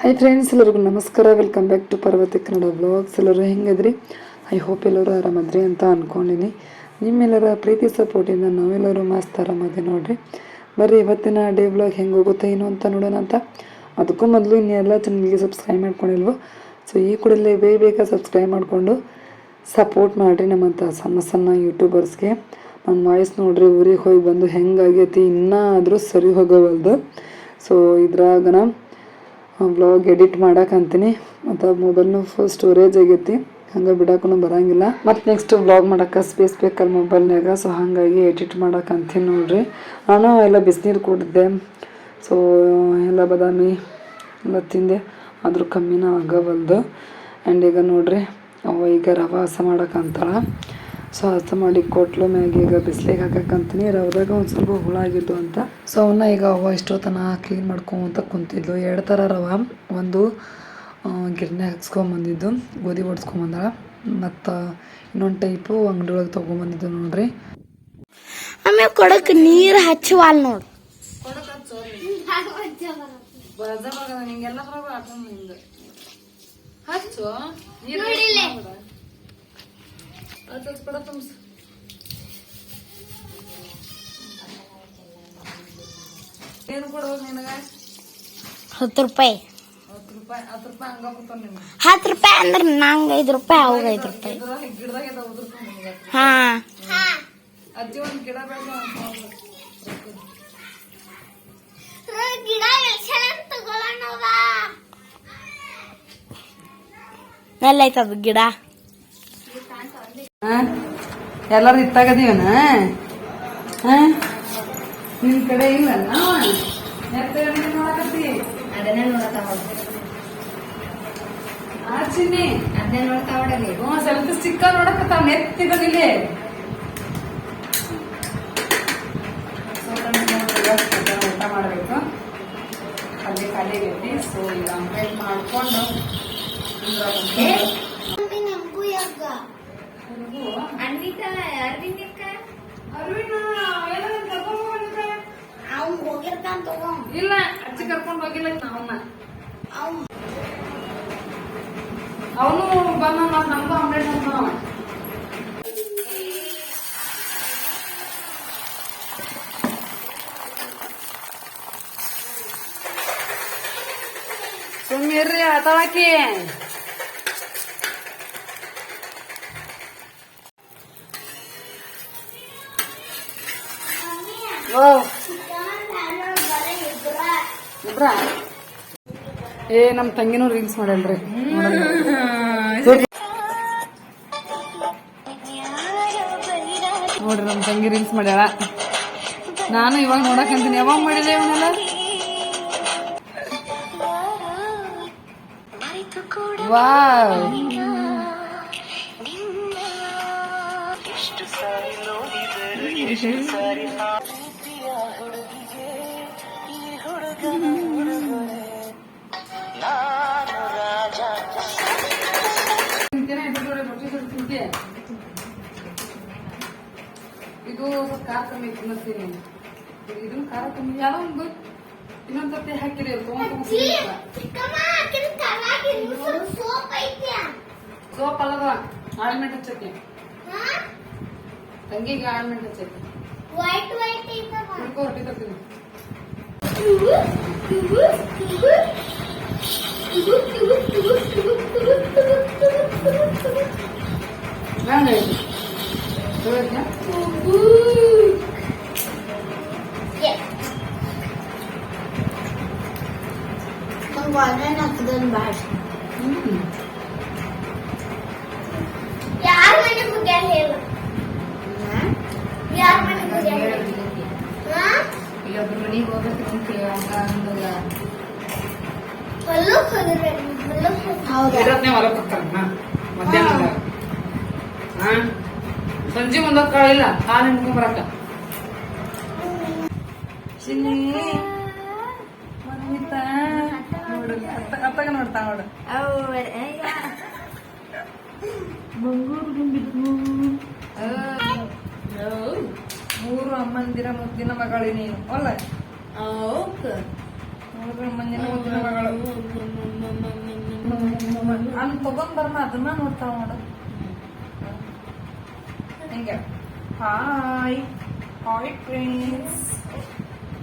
Hi friends ಎಲ್ಲರಿಗೂ ನಮಸ್ಕಾರ. Welcome back to Parvathi Kannada blogs ಎಲ್ಲರೂ ಹೆಂಗದ್ರಿ? ಐ ಹೋಪ್ ಎಲ್ಲರೂ ಆರಾಮದ್ರಿ ಅಂತ ಅಂದ್ಕೊಂಡಿನಿ ನಿಮ್ಮೆಲ್ಲರ ಪ್ರೀತಿ ಸಪೋರ್ಟಿಂದ ನಾವೆಲ್ಲರೂ ಮಸ್ತ್ ಆರಾಮದೆ ನೋಡ್ರಿ. ಬರ್ರಿ, ಇವತ್ತಿನ ಡೇ ಬ್ಲಾಗ್ ಹೆಂಗೆ ಹೋಗುತ್ತೆ, ಏನು ಅಂತ ನೋಡೋಣ ಅಂತ. ಅದಕ್ಕೂ ಮೊದಲು ಇನ್ನೆಲ್ಲ ಚಾನಲ್ಗೆ ಸಬ್ಸ್ಕ್ರೈಬ್ ಮಾಡ್ಕೊಂಡಿಲ್ವೋ? ಸೊ ಈ ಕೂಡಲೇ ಬೇಗ ಬೇಗ ಸಬ್ಸ್ಕ್ರೈಬ್ ಮಾಡಿಕೊಂಡು ಸಪೋರ್ಟ್ ಮಾಡಿರಿ ನಮ್ಮಂಥ ಸಣ್ಣ ಸಣ್ಣ ಯೂಟ್ಯೂಬರ್ಸ್ಗೆ ನನ್ನ ವಾಯ್ಸ್ ನೋಡ್ರಿ, ಊರಿಗೆ ಹೋಗಿ ಬಂದು ಹೆಂಗಾಗೈತಿ ಇನ್ನೂ ಆದರೂ ಸರಿ ಹೋಗೋವಲ್ದು. ಸೊ ಇದ್ರಾಗನ ವ್ಲಾಗ್ ಎಡಿಟ್ ಮಾಡಕ್ಕಂತೀನಿ ಮತ್ತು ಮೊಬೈಲ್ನು ಫುಲ್ ಸ್ಟೋರೇಜ್ ಆಗೈತಿ. ಹಂಗೆ ಬಿಡಕ್ಕೂ ಬರಂಗಿಲ್ಲ. ಮತ್ತು ನೆಕ್ಸ್ಟ್ ಬ್ಲಾಗ್ ಮಾಡೋಕೆ ಸ್ಪೇಸ್ ಬೇಕಲ್ಲ ಮೊಬೈಲ್ನಾಗ ಸೊ ಹಾಗಾಗಿ ಎಡಿಟ್ ಮಾಡಕ್ಕಂತೀನಿ ನೋಡ್ರಿ. ನಾನು ಎಲ್ಲ ಬಿಸಿನೀರು ಕುಡಿದೆ. ಸೊ ಎಲ್ಲ ಬದಾಮಿ ಎಲ್ಲ ತಿಂದೆ. ಆದರೂ ಕಮ್ಮಿನ ಆಗವಲ್ದು. ಆ್ಯಂಡ್ ಈಗ ನೋಡ್ರಿ ಅವ ಈಗ ರವಾಸ ಹಸ ಮಾಡಕ್ಕಂತಾಳ ಸೊ ಅರ್ಥ ಮಾಡಿ ಕೊಟ್ಲು ಮ್ಯಾಗ ಈಗ ಬಿಸಿಲಿಗೆ ಹಾಕಕ್ಕಂತೀನಿ ರವದಾಗ ಒಂದು ಸ್ವಲ್ಪ ಹುಳ ಆಗಿದ್ದು ಅಂತ. ಸೊ ಅವನ್ನ ಈಗ ಅವ ಇಷ್ಟೊತ್ತನ ಕ್ಲೀನ್ ಮಾಡ್ಕೊಂತ ಕುಂತಿದ್ದು ಎರಡು ಥರ ರವ. ಒಂದು ಗಿರ್ನೆ ಹಾಕ್ಸ್ಕೊಂಬಂದಿದ್ದು ಗೋಧಿ ಹೊಡ್ಸ್ಕೊಂಬಂದಾಳ ಮತ್ತು ಇನ್ನೊಂದು ಟೈಪು ಅಂಗಡಿ ಒಳಗೆ ತೊಗೊಂಬಂದಿದ್ದು ನೋಡ್ರಿ. ಆಮೇಲೆ ಕೊಡಕ್ಕೆ ನೀರು ಹಚ್ಚುವಲ್ ನೋಡ್. ಏನು ಕೊಡ್ಬೇಕು ನಿನಗೆ ಹತ್ತು ರೂಪಾಯಿ. ಹತ್ತು ರೂಪಾಯಿ ಹತ್ತು ರೂಪಾಯಿ ರೂಪಾಯಿ ಅಂದ್ರೆ ನಂಗೆ ಐದು ರೂಪಾಯಿ, ಅವಾಗ ಐದು ರೂಪಾಯಿ. ಗಿಡದಾಗ ನಿಮ್ಗೆ ಹಾ. ಅಜ್ಜಿ ಒಂದು ಗಿಡ ಗಿಡ. ಎಲ್ಲರೂ ಇತ್ತಾಗದೀವನ? ನಿನ್ ಕಡೆ ಇಲ್ಲ ಅದನ್ನೇ ನೋಡ್ತಾ ಆ ಚಿನ್ನಿ? ಅದನ್ನೇ ನೋಡ್ತಾವಡಲಿ ಹ್ಞೂ ಸ್ವಲ್ಪ ಸಿಕ್ಕ ನೋಡಕತ್ತಾವ ನೆತ್ತಿದಲ್ಲಿ ಊಟ ಮಾಡಬೇಕು. ಅಲ್ಲಿ ಖಾಲಿ ಆಗೈತಿ ಸೊ ಈಗ ಮಾಡ್ಕೊಂಡು. ಅನ್ವಿತ ಅರವಿಂದಕ್ಕ ಅವ್ನ್ ಹೋಗಿರ್ತಾನ ತಗೋ. ಇಲ್ಲ ಅಜ್ಜಿ ಕರ್ಕೊಂಡು ಹೋಗಿಲ್ಲ ಅವನ್ನ ಅವ್ನ್. ಅವನು ಬಂದ ಮತ್ತೆ ನಮ್ದು ಆಮ್ಲೆಟ್ ಮಾಡ್ತಾವ ಸುಮ್ಮಿರ್ರಿ ಆತಳಕಿ ಇಬ್ರ ಏ, ನಮ್ ತಂಗಿನೂ ರೀಲ್ಸ್ ಮಾಡಲ್ರಿ. ನೋಡ್ರಿ, ನಮ್ ತಂಗಿ ರೀಲ್ಸ್ ಮಾಡ್ಯಾಳ. ನಾನು ಇವಾಗ ನೋಡಕ್ಕಂತೀನಿ ಯಾವಾಗ ಮಾಡಿದೆ ಇವನ್ನೆಲ್ಲ? ವಾವ್. ತಿಂತೇನೆ ಖಾರ ಕಮ್ಮಿ ತಿನ್ನತ್ತೀನಿ ಇದನ್ನ ಖಾರ ಕಮ್ಮಿ ಯಾರೋ ಒಂದು ಇನ್ನೊಂದ್ ಸರ್ತಿ ಹಾಕಿರಿ ಸೋಪ್ ಅಲ್ಲದ ಆಳ್ಮೆಂಟ್ ಹಚ್ಚಕ್ಕೆ ತಂಗಿಗೆ ಆಳ್ಮೆಂಟ್ ಹಚ್ಚಕ್ಕೆ ವೈಟ್ ವೈಟ್ ಐತವ ಹಿಡ್ಕೊ ರೊಟ್ಟಿ ತರ್ತೀನಿ ಹ್ಯಾಂಗ ಐತಿ ಒಳ್ಳೆನ ಹಾಕಿದನ್ ಹ್ಮ್ ಯಾರ ಮನೆ ಮುಗ್ಯಾರ ಹೇಳ ಯಾರ ಮನೆ ಹಾ ಸಂಜೆ ಮುಂದಕ್ಕೆ ಕಾಳಿಲ್ಲ ಹಾಲು ಹಿಂಡ್ಕೊಂಡ್ ಬರಕ ಚಿನ್ನಿ ಮನ್ವಿತ ನೋಡು ಅತ್ತ ಅತ್ತಾಗ ನೋಡ್ತಾ ನೋಡು ಮೂರು ಅಮ್ಮಂದಿರ ಮುದ್ದಿನ ಮಗಳು ನೀನು ಅಲ್ಲ ಮೂರು ಅಮ್ಮಂದಿರ ಮುದ್ದಿನ ಮಗಳು ನಾನು ತಗೊಂಡ್ ಬರ್ಮ ಅದನ್ನ ನೋಡ್ತಾವ ನೋಡು ಹಿಂಗೆ hi hi friends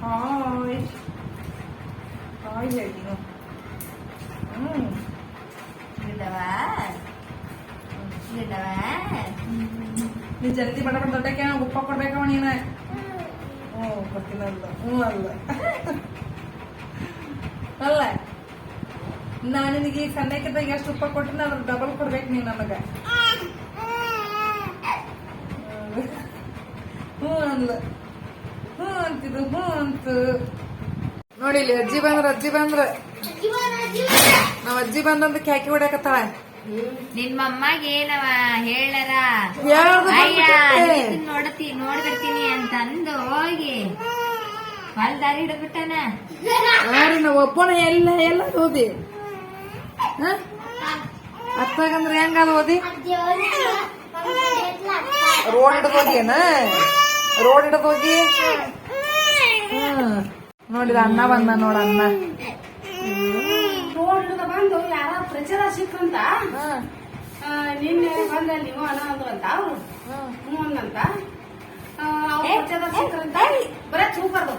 hi hi ಹೇಳಿ ನೀವು ಹ್ಮ್ ಇಲ್ಲವ ಇಲ್ಲವ ನೀ ಜಲ್ದಿ ಬಡ ಬಡ ದೊಡ್ಡಕ್ಕೆ ಉಪ್ಪ ಕೊಡ್ಬೇಕವ ನೀನ. ಹ್ಞೂ ಗೊತ್ತಿಲ್ಲ ಹ್ಞೂ ಅಲ್ಲ ಅಲ್ಲ, ನಾನು ನಿನಗೆ ಈಗ ಸಣ್ಣಕ್ಕಿದ್ದಾಗ ಎಷ್ಟು ಉಪ್ಪ ಕೊಟ್ಟಿನ ಅದ್ರ ಡಬಲ್ ಕೊಡ್ಬೇಕು ನೀ ನನಗೆ. ಹ್ಞೂ ಅಲ್ಲ ಹ್ಞೂ ಅಂತಿದ್ದು ಹ್ಞೂ ಅಂತ. ನೋಡಿಲಿ ಅಜ್ಜಿ ಬಂದ್ರ ಅಜ್ಜಿ ಬಂದ್ರ. ನಾವ್ ಅಜ್ಜಿ ಬಂದೊಂದು ಕ್ಯಾಕಿ ಹೊಡ್ಯಾಕತ್ತಾಳ. ನಿನ್ ಮಮ್ಮಾಗ ಏನವ ಹೇಳರ? ಅಯ್ಯ? ಇದನ್ ನೋಡತಿ ನೋಡ್ಬಿಡ್ತೀನಿ ಅಂತ ಅಂದು ಹೋಗಿ. ಹೊಲ್ದಾರಿ ಹಿಡ್ಬಿಟ್ಟನ? ಒಬ್ಬನ ಎಲ್ಲ ಎಲ್ಲ ಓದಿ. ಅತ್ತಾಗಂದ್ರೆ ಹೆಂಗಾದ ಓದಿ? ರೋಡ್ ಹಿಡ್ದು ಹೋಗಿನ ರೋಡ್ ಹಿಡ್ದು ಹೋಗಿ? ಹ್ಮ್ ನೋಡಿದ ಅಣ್ಣ ಬಂದ ನೋಡ ಅಣ್ಣ. ರೋಡ್ಲಿಂದ ಬಂದು ಯಾರ ಪ್ರಚಾರ ಸಿಕ್ಕಂತ ನಿನ್ನೆ ಬಂದ ನೀವು ಅನ್ನೋದು ಅಂತ ಅವ್ರು. ಹ್ಞೂ. ಅವ್ರ್ ಪ್ರಚಾರ ಸಿಕ್ಕಂತ. ಬರೇ ಸೂಪರ್ದು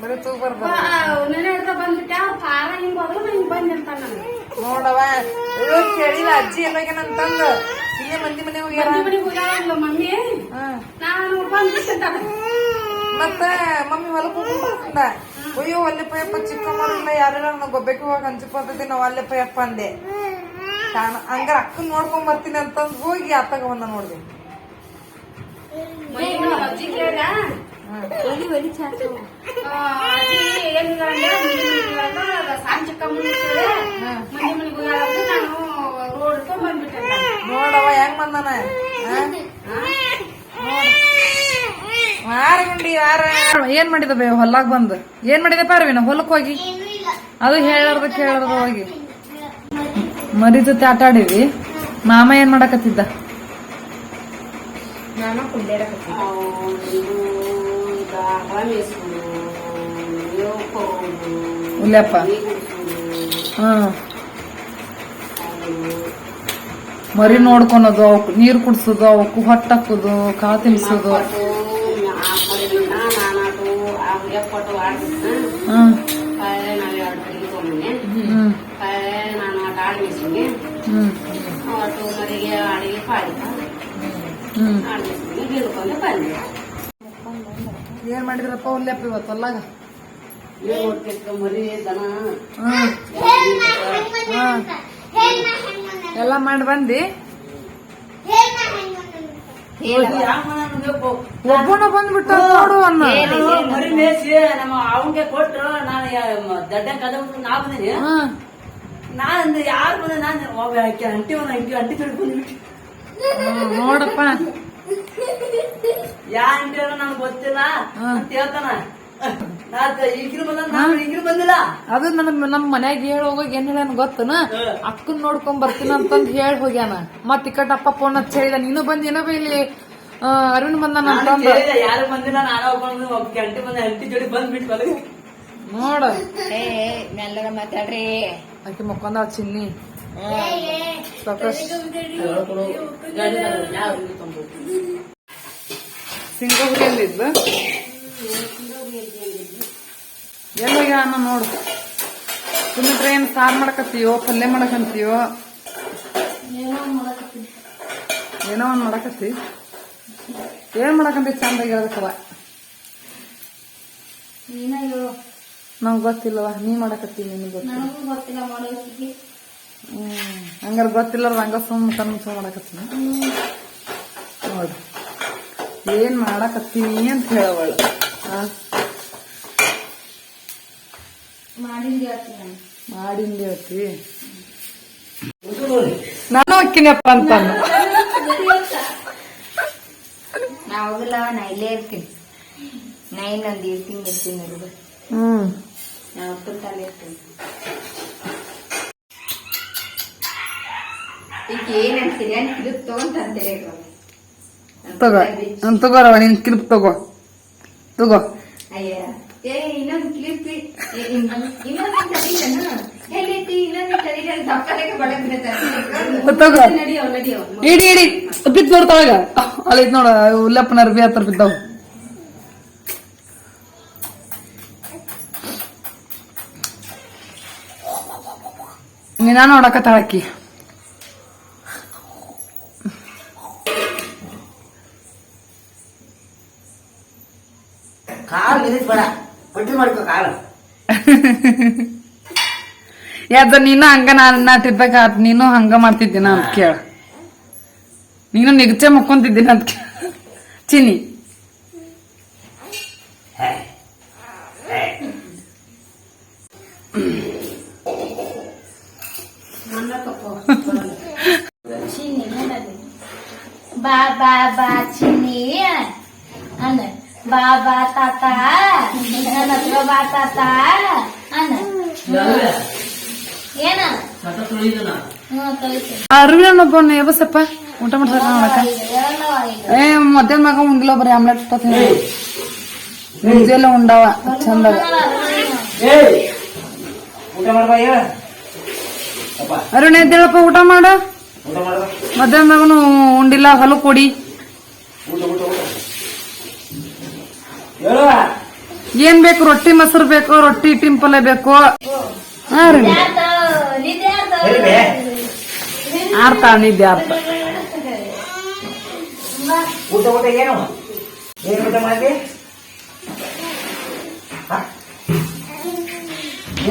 ಬರೀ ತೂ ಬರ್ದ ನೆನೆ ಹಿಡ್ದ ಬಂದ್ಬಿಟ್ಟೆ ಅವ್ರ ಪಾರ ಹಿಂಗ್ ಹೋದ್ರು ನಾ ಹಿಂಗ್ ಬಂದೆ ಅಂತ ನನಗೆ ನೋಡವ ಅಯ್ಯೋ ಕೇಳಿಲ್ಲ ಅಜ್ಜಿ ಎಲ್ಲೋಗ್ಯಾನಂತಂದು ಇಲ್ಲೇ ಮಂದಿ ಮನೆ ಮಮ್ಮಿ. ನಾನು ಬಂದ್ಬಿಟ್ಟೆ ಮತ್ತ ಮಮ್ಮಿ ಹೊಲಕ್ ಹೋಗ್ಕೊಂಡ ಅಯ್ಯೋ ಅಲ್ಲಪ್ಪ ಯಪ್ಪ ಚಿಕ್ಕಮ್ಮರಿಲ್ಲ ಯಾರಿಲ್ಲ ನಾವು ಗೊಬ್ಬೆಗೆ ಹೋಗಕ್ ಹಂಚಿಪತ್ತೈತಿ ನಾವು ಅಲ್ಲಪ್ಪ ಯಪ್ಪ ಅಂದೆ. ತಾನ ಹಂಗಾರ ಅಕ್ಕನ್ ನೋಡ್ಕೊಂಡ್ ಬರ್ತೀನಿ ಅಂತಂದ್ ಹೋಗಿ ಅತ್ತಾಗ ಬಂದ ನೋಡ್ದೆ. ನೋಡವ ಹೆಂಗ್ ಬಂದಾನ? ಯಾರ ಏನ್ ಮಾಡಿದ ಬೇ ಹೊಲಾಗ್ ಬಂದ್? ಏನ್ ಮಾಡಿದಪ್ಪ ಪಾರ್ವಿನ ಹೊಲಕ್ ಹೋಗಿ? ಅದು ಹೇಳಾರ್ದ ಕೇಳಾರ್ದ ಹೋಗಿ. ಮರಿ ಜೊತೆ ಆಟ ಆಡಿವಿ ಮಾಮ ಏನ್ ಮಾಡಕತ್ತಿದ್ದ? ಉಲ್ಯಪ್ಪ ಹ್ಮ್. ಮರಿ ನೋಡ್ಕೊಳೋದು ಅವಕ್ ನೀರ್ ಕುಡ್ಸೋದು ಅವಕ್ಕೂ ಹೊಟ್ಟೆ ಹಾಕೋದು ಕಾ ತಿನ್ಸೋದು. ನಾನು ಆಟ ಹ್ಮ್. ಅವತ್ತು ಮರಿಗೆ ಅಡಿಗೆ ಪಾಡಿದ ಹ್ಮ್. ಆಡಿಸಿನಿ ಬೀಳ್ಕೊಂಡು ಬಂದೆ ಏನ್ ಮಾಡಿದ್ರಪ್ಪ ಉಲ್ಲೇಪ ಇವತ್ತು ಅಲ್ಲಾಗ ಮರಿ ದನ. ಎಲ್ಲ ಮಾಡಿ ಬಂದಿ ಹೇಳ್ನ ಹೆಂಗ್ ಬಂದೆ ಅಂತ. ಒಬ್ಬನ ಬಂದ್ಬಿಟ್ಟ ನೋಡು ಅನ್ನ. ಮರಿ ಮೇಸಿ ನಮ್ಮ ಅವನ್ಗೆ ಕೊಟ್ಟು ನಾನು ದಡ್ಡ ಕದ ನಾ ಬಂದಿನಿ. ನಾನು ಅಂದ್ರೆ ಯಾರು ಬಂದ ನಾನು ಅಂಟಿ ಒಂದು ಅಂಟಿ ಅಂಟಿ ತಿಳ್ಕೊಂಡು ಬಂದ್ಬಿಟ್ಟು. ನೋಡಪ್ಪ. ಯಾ ಅಂಟಿ ನನಗೆ ಗೊತ್ತಿಲ್ಲ ಅಂತ ಹೇಳ್ತಾನ. ಅದು ನನ್ ನಮ್ ಮನ್ಯಾಗ ಹೇಳಿ ಹೋಗೋಗಿ ಏನ್ ಹೇಳ ಗೊತ್ತನ? ಅಕ್ಕನ್ ನೋಡ್ಕೊಂಡ್ ಬರ್ತೀನಿ ಅಂತಂದ್ ಹೇಳಿ ಹೋಗ್ಯಾನ. ಮತ್ ಇಕ್ಕಟ್ ಅಪ್ಪ ಫೋನ್ ಹಚ್ಚ ಹೇಳಿದ ನೀನು ಬಂದ್ ಏನೋ ಇಲ್ಲಿ. ಅರುಣ್ ಬಂದಾನ ನಾನು ಅಂತಂದ. ಯಾರು ಬಂದಿಲ್ಲ ನಾನು ಒಬ್ಬ ಅಂಟಿ ಬಂದ ಅಂಟಿ ಜೋಡಿ ಬಂದ್ಬಿಟ್ಟು ನೋಡ. ಮಾತಾಡ್ರಿ. ಆಕಿ ಮಕ್ಕೊಂದ ಚಿನ್ನಿ. ಸಾಕಷ್ಟು ಸಿಂಗಪುರಿಯಲ್ಲಿದ್ದ ಎಲ್ಲ ಅನ್ನೋ ನೋಡು. ತುಂಬಿದ್ರೆ ಏನು ಸಾರು ಮಾಡಕತ್ತೀಯೋ ಪಲ್ಯ ಮಾಡಕಂತೀಯೋ ಏನೋ ಒಂದು ಮಾಡಕತ್ತಿ. ಏನ್ ಮಾಡಕಂತಿ ಚಂದಾಗಿ ಹೇಳ್ಬೇಕವ ನಂಗೆ ಗೊತ್ತಿಲ್ಲವ ನೀ ಮಾಡಕತ್ತಿ ನಿನಗೆ ಗೊತ್ತಿಲ್ಲ. ಹ್ಞೂ ಹಂಗಾರ ಗೊತ್ತಿಲ್ಲ ಹಂಗ ಸುಮ್ ಕಣ್ಣು ಸುಮ್ಮ ಮಾಡಕತ್ತೀನಿ. ನೋಡ್ರಿ ಏನ್ ಮಾಡಕತ್ತೀನಿ ಅಂತ ಹೇಳವಳು. ಮಾಡಿಂದ ಹೇಳ್ತೀನಿ ನಾನು ಮಾಡಿಂದ ಹೇಳ್ತಿ ನಾನು ಅಕ್ಕಿನಪ್ಪ ಅಂತ ನಾ ಹೋಗಲ್ಲ ನಾ ಇಲ್ಲೇ ಇರ್ತೀನಿ. ನಾ ಇನ್ನೊಂದು ಇರ್ತೀನಿ ಇರ್ತೀನಿ ಹ್ಮ್. ನಾ ಅಪ್ಪನ ತಲೆ ಇರ್ತೀನಿ. ಈಗ ಏನ್ ಕಿಲುಕ್ ತಗೊಂತ ಅಂತೀರಿ ತಗೋ. ತಗೋರವ ನೀನ್ ಕ್ಲಿಪ್ ತಗೋ. ತಗೋ. ಅಯ್ಯ. ಏ ಇನ್ನೊಂದು ಕ್ಲಿಪ್ ಇಡಿ ಇಡಿ ಬಿದ್ದು ನೋಡ್ತಾವಾಗ ಅಲ್ಲಿ ಐತ್ ನೋಡ ಉಲ್ಲಪ್ಪನ ಅರ್ಬಿ ಹತ್ರ ಬಿದ್ದಾವ ನೀನ ನೋಡಕತ್ತಾಳಕ್ಕಿ ಕಾಲು ನಿಲ್ಲಿಸ್ಬೇಡ ಪಟ್ಟಿ ಮಾಡ್ಕೋ ಕಾಲು ಯಾದ ನೀನು ಹಂಗ ನಾನ್ ನಾಟಿದ್ದಾಗ ಆತ್ ನೀನು ಹಂಗ ಮಾಡ್ತಿದ್ದೀನ ಅಂತ ಕೇಳ ನೀನು ನಿಗಚೆ ಮಕ್ಕೊಂತಿದ್ದೀನ ಅಂತ ಕೇಳ ಚಿನಿ ಬಾ ಬಾ ಬಾ ಚಿನ್ನಿ ಅನ್ನ ಬಾ ಬಾ ತಾತ. ನನ್ನ ಹತ್ರ ಬಾ ತಾತ. ಅನ್ನ ಏನ? ಎಬಸಪ್ಪ ಊಟ ಮಾಡ್ತಾರ ನೋಡಕ ಏ ಮಧ್ಯಾಹ್ನ ಮಗ ಉಂಡಿಲ್ಲ ಬರೀ ಆಮ್ಲೆಟ್ ಮುಂಜಾನೆ ಉಂಡಾವ ಚಂದ. ಅರುಣ್ ಎದ್ದೇಳಪ್ಪ ಊಟ ಮಾಡ. ಮಧ್ಯಾಹ್ನ ಮಗನು ಉಂಡಿಲ್ಲ ಹೊಲ ಕೊಡಿ. ಊಟ ಊಟ ಊಟ. ಹೇಳುವ ಏನ್ ಬೇಕು? ರೊಟ್ಟಿ ಮೊಸರು ಬೇಕು ರೊಟ್ಟಿ ಟಿಂಪಲ್ಲೆ ಬೇಕು. ಹಾ ರೀ. ಬೇ ನಿದ್ದೆ ಆರ್ತ ಊಟ ಊಟ ಏನು? ಊಟ?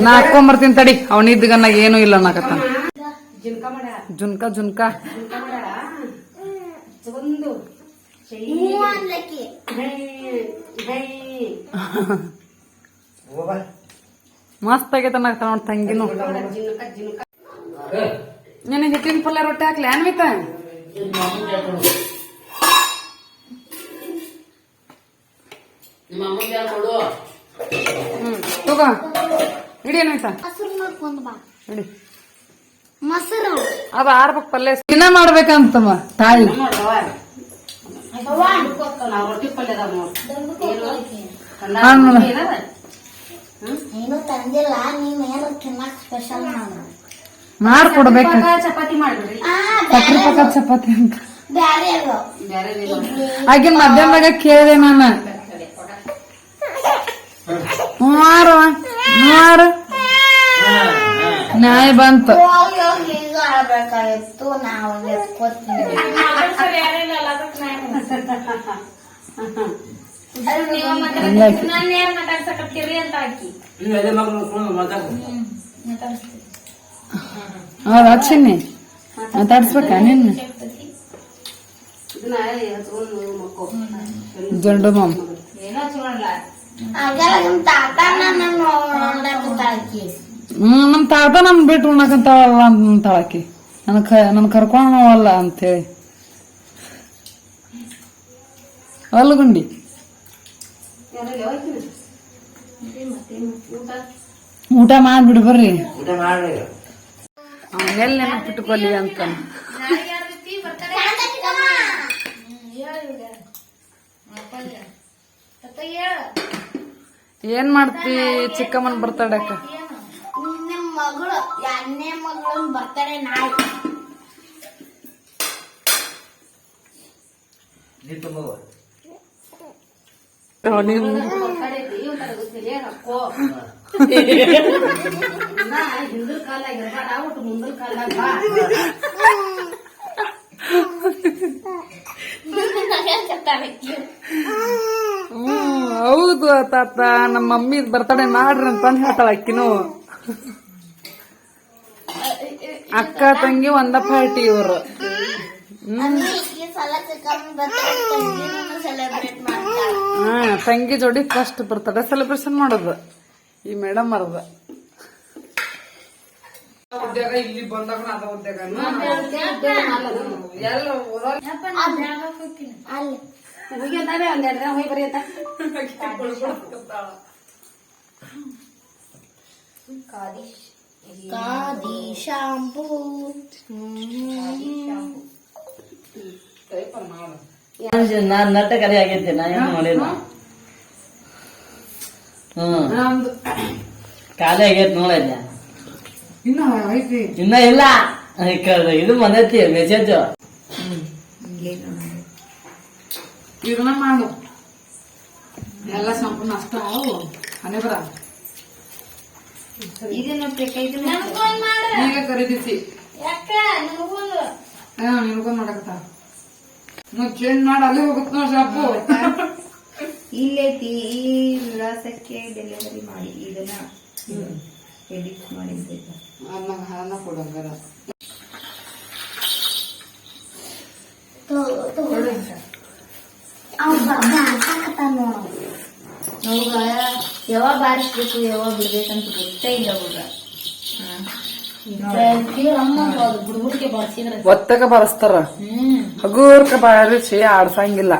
ನಾ ಹಾಕೊಂಬರ್ತೀನಿ ತಡಿ. ಅವನಿದ್ದ ಗನ್ನ ಏನೂ ಇಲ್ಲ ಅನ್ನಕತ್ತಾನ. ಜುನ್ಕ ಜುನ್ಕ ಮಸ್ತ್ ಆಗೈತ ಅನ್ನಕತ್ತಾನ ನೋಡ್ ತಂಗಿನು. ನಿನಗೆ ಹಿಟ್ಟಿನ ಪಲ್ಯ ರೊಟ್ಟಿ ಹಾಕ್ಲಿ ಅನ್ವಿತ ಹ್ಮ್ ತಗೋ. ಹಿಡಿ ಅನ್ವಿತ ಮೊಸರು ಮಾಡ್ಕೊಂಡ್ ಬಾ. ಹಿಡಿ ಮೊಸರು. ಅದ ಆರ್ಬೇಕು ಪಲ್ಯ. ದಿನ ಮಾಡ್ಬೇಕಂತಮ್ಮ ತಾಯಿ. ನಾವು ರೊಟ್ಟಿ ತಂದಿಲ್ಲ ನೀನ್ ಏನು ತಿನ್ನಕ್ ಸ್ಪೆಷಲ್ ಮಾಡು. ಮಾಡ್ಕೊಡ್ಬೇಕ ಚಪಾತಿ ಮಾಡ್ಬಿಡ್ರಿ ಆ ಸಕ್ರೆ ಪಕ್ಕ ಚಪಾತಿ ಅಂತ. ಬ್ಯಾರೆ ಆಗಿನ ಮಧ್ಯಾಹ್ನದಾಗ ಕೇಳಿದೆ ನಾನು. ಮಾರು ಮೂವಾರು. ನ್ಯಾಯ ಬಂತು ಹೋಗಿ ಹೋಗಿ ಈಗ ಆಡ್ಬೇಕಾಗಿತ್ತು ನಾವು ಎತ್ಕೋತೀವಿ ಹಂಗಾಗಿ ನಾನು ಏನ್ ಮಾತಾಡ್ಸಕತ್ತೀರಿ ಅಂತ ಹಾಕಿ ನೀವು ಅದೇ ಮಗನ ಫೋನ್ ಮಾತಾಡ್ತೀನಿ ಮಾತಾಡಿಸ್ತೀವಿ ಹೌದಾ ಚಿನ್ನಿ ಮಾತಾಡ್ಸ್ಬೇಕ ನಿನ್ನ? ಇದನ್ನ ಹಚ್ಕೊಂಡು ಮಕ್ಕೋ ಜಂಡು ಮಾಮ್. ಏನೋ ಹಚ್ಕೊಳಲ್ಲ ಆಗಲ್ಲ ನಿಮ್ ತಾತ ನನ್ನ ನೋಡಕತ್ತಾಕಿ ಹ್ಮ್ ನಮ್ ತಾತ ನಮ್ಮ ಬಿಟ್ಟು ಉಣ್ಣಕಂತಾಳಲ್ಲ ಅಂತಾಳಕಿ ನನ್ನ ಕ ನನ್ ಕರ್ಕೊಂಡವಲ್ಲ ಅಂತೇಳಿ. ಹೋಯ್ತೀನಿ ಊಟ ಮಾಡ್ಬಿಡು ಬರ್ರಿ. ಅವನ್ನೆಲ್ಲ ನೆನಪಿಟ್ಕೊಲಿ ಅಂತ. ಏನ್ ಮಾಡ್ತಿ ಚಿಕ್ಕಮ್ಮನ್ ಬರ್ತಡಕ್ಕ ಮಗಳು ಎರಡನೇ ಮಗಳನ್ ಬರ್ತಾರೆ ನಾಳೆ ನೀರು ತುಂಬ ಕಾಲಾಗ ಇರ್ಬೇಡ ಒಟ್ಟು ಮುಂದಿನ ಕಾಲಾಗ ಹೌದು ತಾತ ನಮ್ಮ ಮಮ್ಮಿ ಬರ್ತಡೇ ಮಾಡ್ರಿ ಅಂತ ಹೇಳ್ತಾಳ ಅಕ್ಕಿನು. ಅಕ್ಕ ತಂಗಿ ಒಂದ ಪಾರ್ಟಿ ಇವರು. ಹಾ ತಂಗಿ ಜೋಡಿ ಫಸ್ಟ್ ಬರ್ತಾರೆ ಸೆಲೆಬ್ರೇಷನ್ ಮಾಡೋದು. ಈ ಮೇಡಮ್ ಅರ್ದ ಉದ್ಯೋಗ ಇಲ್ಲಿ ಬಂದಾಗ ಅದ ಉದ್ಯೋಗ. ಒಂದೆರಡು ದಿನ ಹೋಗಿ ಅಂತ ಕಾದಿ ಶಾಂಪೂ ನಾನ್ ನಟ್ಟ ಕರೆ ಆಗೈತೆ ನಾ ಏನು ಮಾಡಿಲ್ಲ. ಹ್ಮ್. ಖಾಲಿ ಆಗೈತೆ ನೋಡಲ್ಲ ಇನ್ನ ಐತಿ. ಇನ್ನ ಇಲ್ಲ. ಇದು ಬಂದೈತಿ ಮೆಸೇಜ್ ಇದನ್ನ ಮಾಡು. ಎಲ್ಲ ಸಂಪೂರ್ಣ ಅಷ್ಟ ಅವು. ಬರ. ಇದನ್ನ ಮಾಡು. ಈಗ ನಮಗೊಂದು ಹಾ ನಿನ್ಕೊಂಡ್ ಮಾಡಕತ್ತ? ಮತ್ ಚೇಂಜ್ ಮಾಡಿ ಅಲ್ಲಿ ಹೋಗುತ್ತ ನೋ ಶಾಪು. ಇಲ್ಲೈತಿ ಈ ವಿಳಾಸಕ್ಕೆ ಡೆಲಿವರಿ ಮಾಡಿ ಇದನ್ನ ಎಡಿಟ್ ಮಾಡಿದ್ದೈತ ಅನ್ನ ಅನ್ನ ಕೊಡಂಗಾರ. ಅವ್ನು ಬಾರ್ಸಾಕತ್ತಾನ ನೋಡು. ಅವಾಗ ಯಾವಾಗ ಬಾರಿಸ್ಬೇಕು ಯಾವಾಗ ಬಿಡ್ಬೇಕಂತ ಗೊತ್ತೇ ಇಲ್ಲ ಅವಾಗ ಬುಡ್ಬುಡ್ಕೆ ಬಾರ್ಸಿದ್ರ ಒತ್ತಕ ಬರಸ್ತಾರ? ಹ್ಮ್. ಹಗೂರ್ಕ ಬಾರಿಸಿ ಆಡ್ಸಂಗಿಲ್ಲ.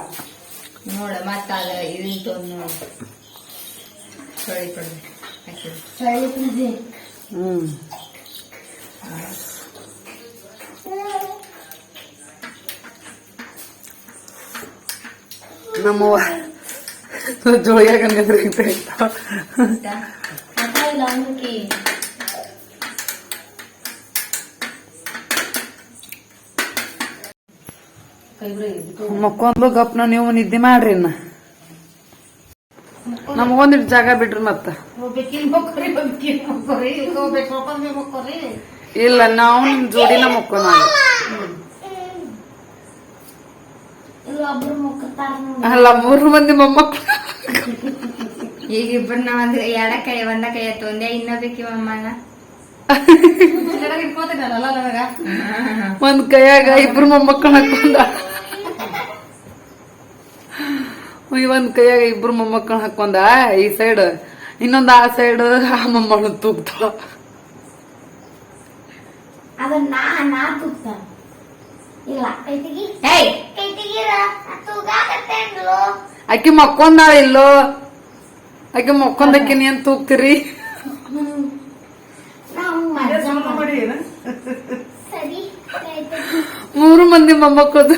ನೋಡ ಮತ್ತ ಅದ ಸೊಳ್ಳಿ ಹ್ಮ್. ನಮ್ಮವ್ವ. ಜೋಳಿಯಾಗ ನೆದ್ರಿಗಿಂತ ಇರ್ತಾವ. ಅಕ್ಕ ಇಲ್ಲ ಅಂದ್ರಕಿ ಕೈ ಬಿಡು ಮಕ್ಕೊಂದು ಗಪ್ನ ನೀವು ನಿದ್ದೆ ಮಾಡ್ರಿ ಇನ್ನ. ನಮಗೊಂದಿಟ್ಟು ಜಾಗ ಬಿಡ್ರಿ ಮತ್ತ. ಇಲ್ಲ ನಾವು ನಿಮ್ ಜೋಡಿನ ಮಕ್ಕೊಂಡ್ ಇಲ್ಲ ಒಬ್ರು ಮಕ್ಕತ್ತಾರ ನೋಡಿ ಅಲ್ಲ ಮೂರು ಮಂದಿ ಮೊಮ್ಮಕ್ಕಳು ಈಗ ಇಬ್ಬರು ನಾವ್ ಅಂದ್ರೆ ಎಡ ಕೈ ಒಂದ ಕೈ ತೊಂದೆ ಇನ್ನೊಬ್ಬಕಿ ಅಮ್ಮನ ಇಟ್ಕೋತಿದ್ದಲ್ಲ ನನಗ? ಒಂದ್ ಕೈಯಾಗ ಇಬ್ರು ಮೊಮ್ಮಕ್ಕಳು ಹಾಕೊಂಡ ಒಂದ್ ಕೈಯಾಗ ಇಬ್ರು ಮೊಮ್ಮಕ್ಕಳು ಹಾಕೊಂಡ ಈ ಸೈಡ್ ಇನ್ನೊಂದ್ ಆ ಸೈಡ್ ಆ ಮೊಮ್ಮಗಳು ತೂಗ್ತಾಳ. ಅದನ್ನ ನಾ ನಾ ತುತ್ತ ಇಲ್ಲ. ಕೈ ತೆಗಿ ಏಯ್ ಕೈ ತೆಗೀರ ತೂಗಾಕತ್ತೇನ್ಲು ಆಕಿ ಮಕ್ಕೊಂದಾಳ ಇಲ್ಲೋ? ಅಕ್ಕಿ ಮಕ್ಕೊಂದಕ್ಕೆ ನೀನ್ ತೂಗ್ತೀರಿ? ನಾವು ಮಜಾ ಸರಿ ಕೈ ತೆಗಿ ಮೂರು ಮಂದಿ ಮೊಮ್ಮಕ್ಕಳು